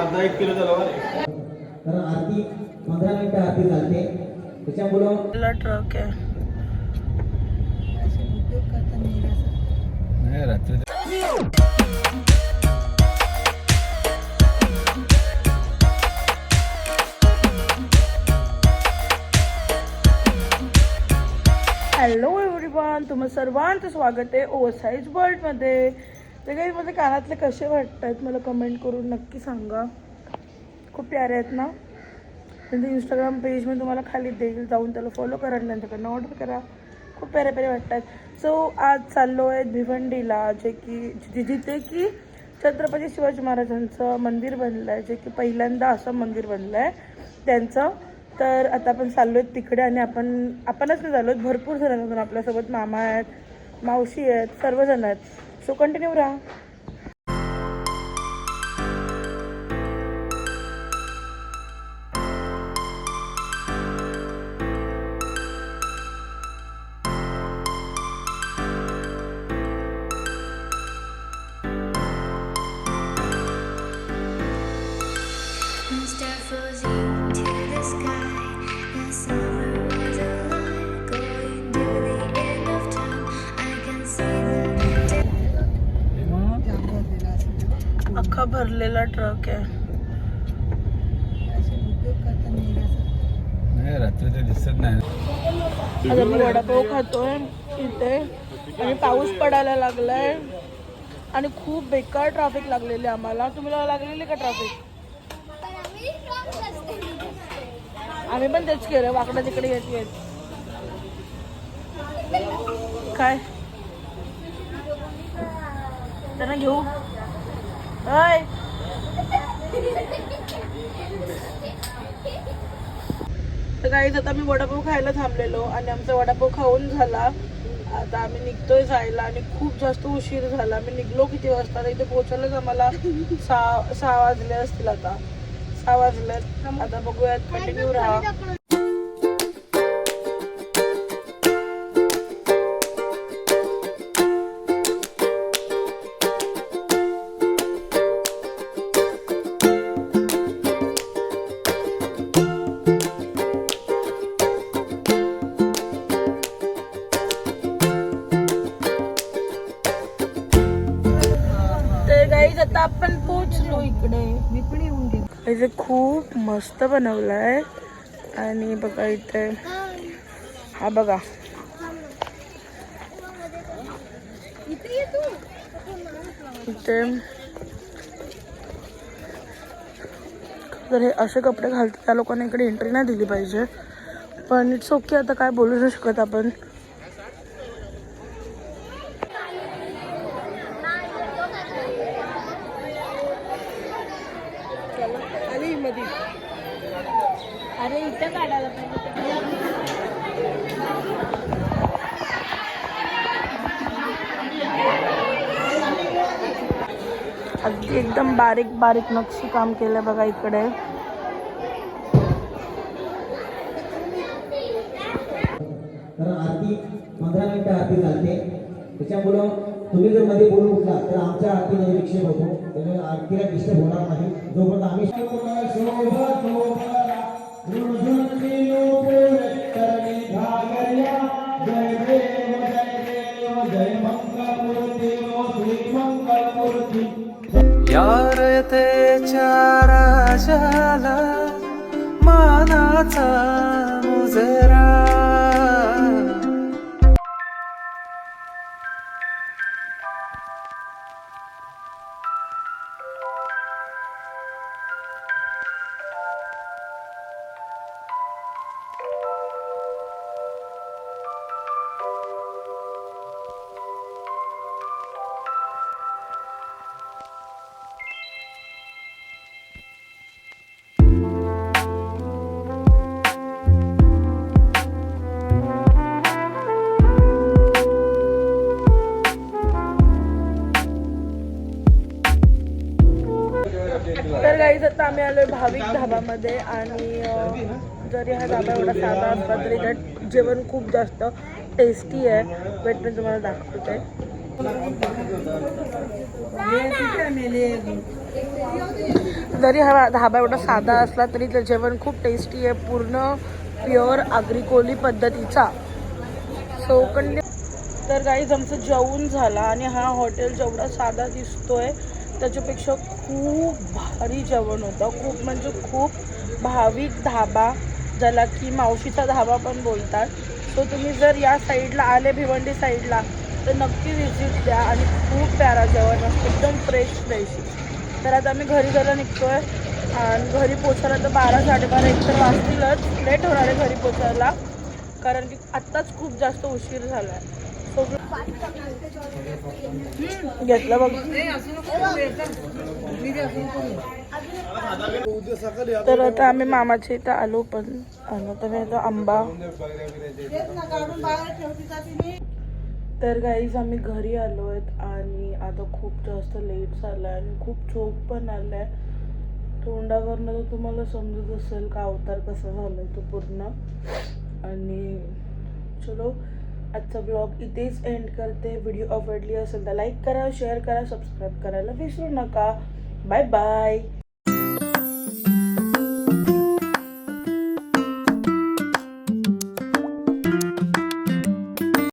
अर्धा एक किलो झालं कारण आरती पंधरा मिनिटं आरती चालते. त्याच्यामुळं ट्रक आहे. नाही रात्री हॅलो एव्हरीवन तुम्हा सर्वांचं स्वागत आहे ओव्हरसाईज वर्ल्डमध्ये. ते काही माझे कानातले कसे वाटत आहेत मला कमेंट करून नक्की सांगा. खूप प्यारे आहेत ना? त्यांचं इंस्टाग्राम पेज मी तुम्हाला खाली देईल जाऊन त्याला फॉलो करा आणि त्यांच्याकडनं ऑर्डर करा. खूप प्यारे प्यारे वाटत आहेत सो आज चाललो आहे भिवंडीला जे की जिथे की छत्रपती शिवाजी महाराजांचं मंदिर बनलं आहे जे की पहिल्यांदा असं मंदिर बनलं आहे त्यांचं तर आता आपण चाललो आहेत तिकडे आणि आपण आपणच नाही चाललो भरपूर जण आपल्यासोबत मामा आहेत मावशी आहेत सर्वजण आहेत. सो कंटिन्यू राहा. भरलेला ट्रक आहे. नाही रात्री ते दिसत नाही. आता मी वडापाव खातोय इथे. आणि पाऊस पडायला लागलाय. आणि खूप बेकार ट्रॅफिक लागलेली आम्हाला. तुम्हाला लागलेली का ट्रॅफिक आम्ही पण तेच केलं वाकडा तिकडे येत येत. काय? त्यांना घेऊ? अय तर काही आता मी वडापाव खायला थांबलेलो आणि आमचा वडापाव खाऊन झाला. आता आम्ही निघतोय जायला आणि खूप जास्त उशीर झाला. आम्ही निघलो किती वाजता? इथे पोहोचायलाच आम्हाला सहा सहा वाजले असतील आता. सहा वाजलेत. आता बघूयात कंटिन्यू राहा. इथे खूप मस्त बनवलं आहे आणि बघा इथे हा बघा. इथे जर हे असे कपडे घालतात त्या लोकांना इकडे एंट्री नाही दिली पाहिजे. पण इट्स ओके आता काय बोलू नाही शकत आपण. कधी? अरे इथं काढायला अगदी एकदम बारीक बारीक नक्षी काम केलं बघा इकडे. कारण आरती पंधरा मिनिटं आरती चालते. त्याच्यामुळं तुम्ही जर मध्ये बोलू उठला तर आमच्या आरतीमध्ये विक्षेप होतो. त्याने आरतीला डिस्टर्ब होणार नाही. जोपर्यंत आम्ही राजाला मानाचा भाविक धाबामध्ये आणि जरी हा धाबा एवढा साधा असला तरी त्यात जेवण खूप जास्त टेस्टी आहे. वेट मी तुम्हाला दाखवते. जरी हा धाबा एवढा साधा असला तरी ते जेवण खूप टेस्टी आहे. पूर्ण प्युअर आग्रिकोली पद्धतीचा. सो कंटिन्यू तर काहीच आमचं जेवण झाला आणि हा हॉटेल जेवढा साधा दिसतोय त्याच्यापेक्षा खूप भारी जेवण होतं. खूप म्हणजे खूप भाविक धाबा ज्याला की मावशीचा धाबा पण बोलतात. सो तुम्ही जर या साईडला आले भिवंडी साईडला तर नक्की व्हिजिट द्या आणि खूप प्यारा जेवण असतं. एकदम फ्रेश फ्रेश तर आता आम्ही घरी जायला निघतोय. आणि घरी पोचायला तर बारा साडेबारा एकतर वाजतीलच. लेट होणार आहे घरी पोचायला कारण की आत्ताच खूप जास्त उशीर झाला आहे घेतलं बघ. तर आता आम्ही मामाच्या इथं आलो पण आलो तर आता आंबा. तर गाईज आम्ही घरी आलो आहेत आणि आता खूप जास्त लेट झालं आहे आणि खूप झोप पण आलं आहे तोंडावरनं तर तुम्हाला समजत असेल का अवतार कसा झाला तो पूर्ण. आणि चलो आजचा ब्लॉग इथेच एंड करते. व्हिडिओ आवडली असेल तर लाईक करा शेअर करा सबस्क्राईब करायला विसरू नका. Bye bye